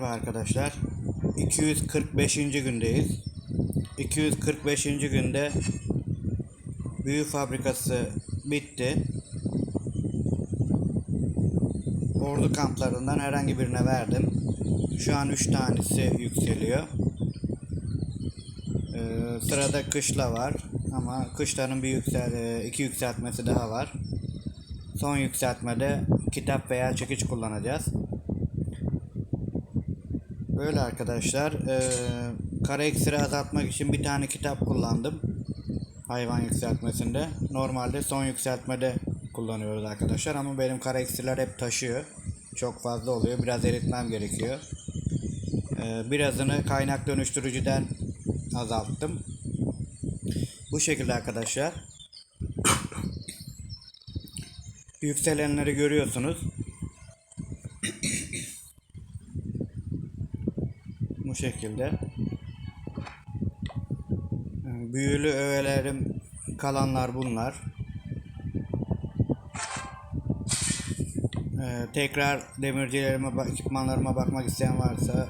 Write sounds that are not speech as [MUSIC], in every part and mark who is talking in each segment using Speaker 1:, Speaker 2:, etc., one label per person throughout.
Speaker 1: Merhaba arkadaşlar. 245. gündeyiz. 245. günde büyü fabrikası bitti. Ordu kamplarından herhangi birine verdim. Şu an 3 tanesi yükseliyor. Ee, sırada kışla var ama kışların bir yüksel e, iki yükseltmesi daha var. Son yükseltmede kitap veya çekiç kullanacağız. Böyle arkadaşlar. eee kara eksiri azaltmak için bir tane kitap kullandım. Hayvan yükseltmesinde. Normalde son yükseltmede kullanıyoruz arkadaşlar. Ama benim kara eksirler hep taşıyor. Çok fazla oluyor. Biraz eritmem gerekiyor. Eee, birazını kaynak dönüştürücüden azalttım. Bu şekilde arkadaşlar. [COUGHS] Yükselenleri görüyorsunuz. Bu şekilde. Büyülü öğelerim kalanlar bunlar. Ee, tekrar demircilerime, ekipmanlarıma bakmak isteyen varsa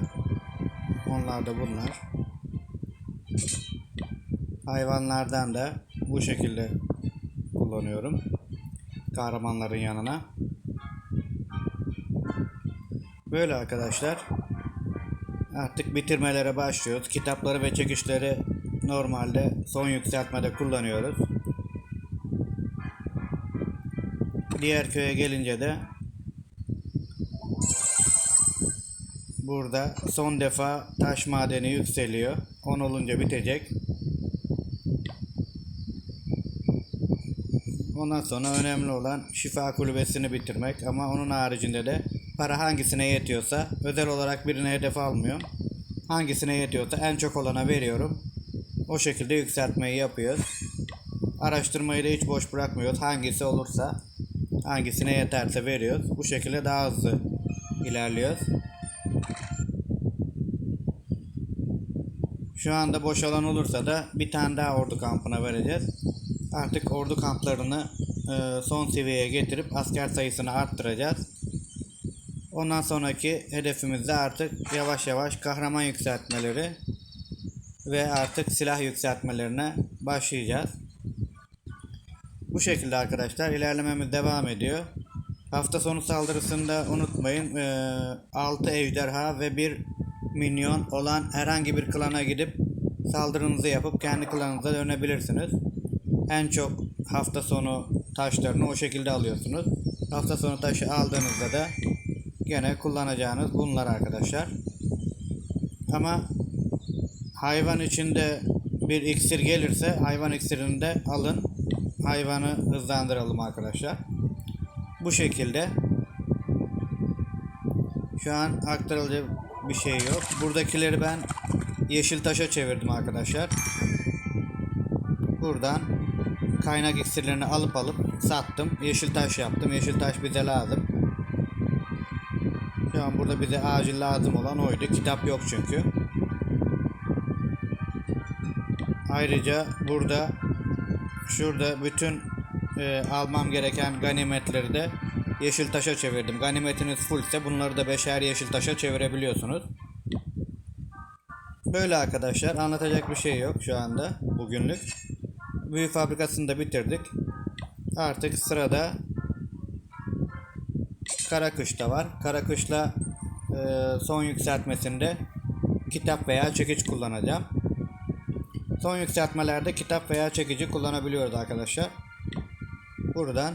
Speaker 1: onlar da bunlar. Hayvanlardan da bu şekilde kullanıyorum. Kahramanların yanına. Böyle arkadaşlar. Artık bitirmelere başlıyoruz. Kitapları ve çekişleri normalde son yükseltmede kullanıyoruz. Diğer köye gelince de burada son defa taş madeni yükseliyor. 10 olunca bitecek. Ondan sonra önemli olan şifa kulübesini bitirmek ama onun haricinde de para hangisine yetiyorsa özel olarak birine hedef almıyorum. Hangisine yetiyorsa en çok olana veriyorum. O şekilde yükseltmeyi yapıyoruz. Araştırmayı da hiç boş bırakmıyoruz. Hangisi olursa hangisine yeterse veriyoruz. Bu şekilde daha hızlı ilerliyoruz. Şu anda boş alan olursa da bir tane daha ordu kampına vereceğiz. Artık ordu kamplarını e, son seviyeye getirip asker sayısını arttıracağız. Ondan sonraki hedefimiz de artık yavaş yavaş kahraman yükseltmeleri ve artık silah yükseltmelerine başlayacağız. Bu şekilde arkadaşlar ilerlememiz devam ediyor. Hafta sonu saldırısında unutmayın 6 ejderha ve 1 minyon olan herhangi bir klana gidip saldırınızı yapıp kendi klanınıza dönebilirsiniz. En çok hafta sonu taşlarını o şekilde alıyorsunuz. Hafta sonu taşı aldığınızda da gene kullanacağınız bunlar arkadaşlar. Ama hayvan içinde bir iksir gelirse hayvan iksirini de alın. Hayvanı hızlandıralım arkadaşlar. Bu şekilde. Şu an aktarılacak bir şey yok. Buradakileri ben yeşil taşa çevirdim arkadaşlar. Buradan kaynak iksirlerini alıp alıp sattım. Yeşil taş yaptım. Yeşil taş bize lazım. Şu an burada bize acil lazım olan oydu. Kitap yok çünkü. Ayrıca burada şurada bütün e, almam gereken ganimetleri de yeşil taşa çevirdim. Ganimetiniz full ise bunları da beşer yeşil taşa çevirebiliyorsunuz. Böyle arkadaşlar anlatacak bir şey yok şu anda bugünlük. Büyü fabrikasını da bitirdik. Artık sırada Karakış'ta var. Karakış'la e, son yükseltmesinde kitap veya çekiç kullanacağım. Son yükseltmelerde kitap veya çekici kullanabiliyoruz arkadaşlar. Buradan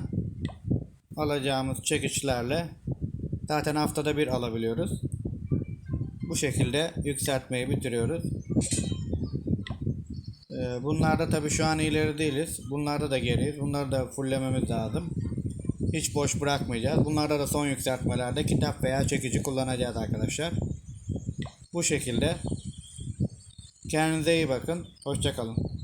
Speaker 1: alacağımız çekiçlerle zaten haftada bir alabiliyoruz. Bu şekilde yükseltmeyi bitiriyoruz. Ee, bunlarda tabi şu an ileri değiliz. Bunlarda da geriyiz. Bunları da fulllememiz lazım. Hiç boş bırakmayacağız. Bunlarda da son yükseltmelerde kitap veya çekici kullanacağız arkadaşlar. Bu şekilde. Kendinize iyi bakın. Hoşçakalın.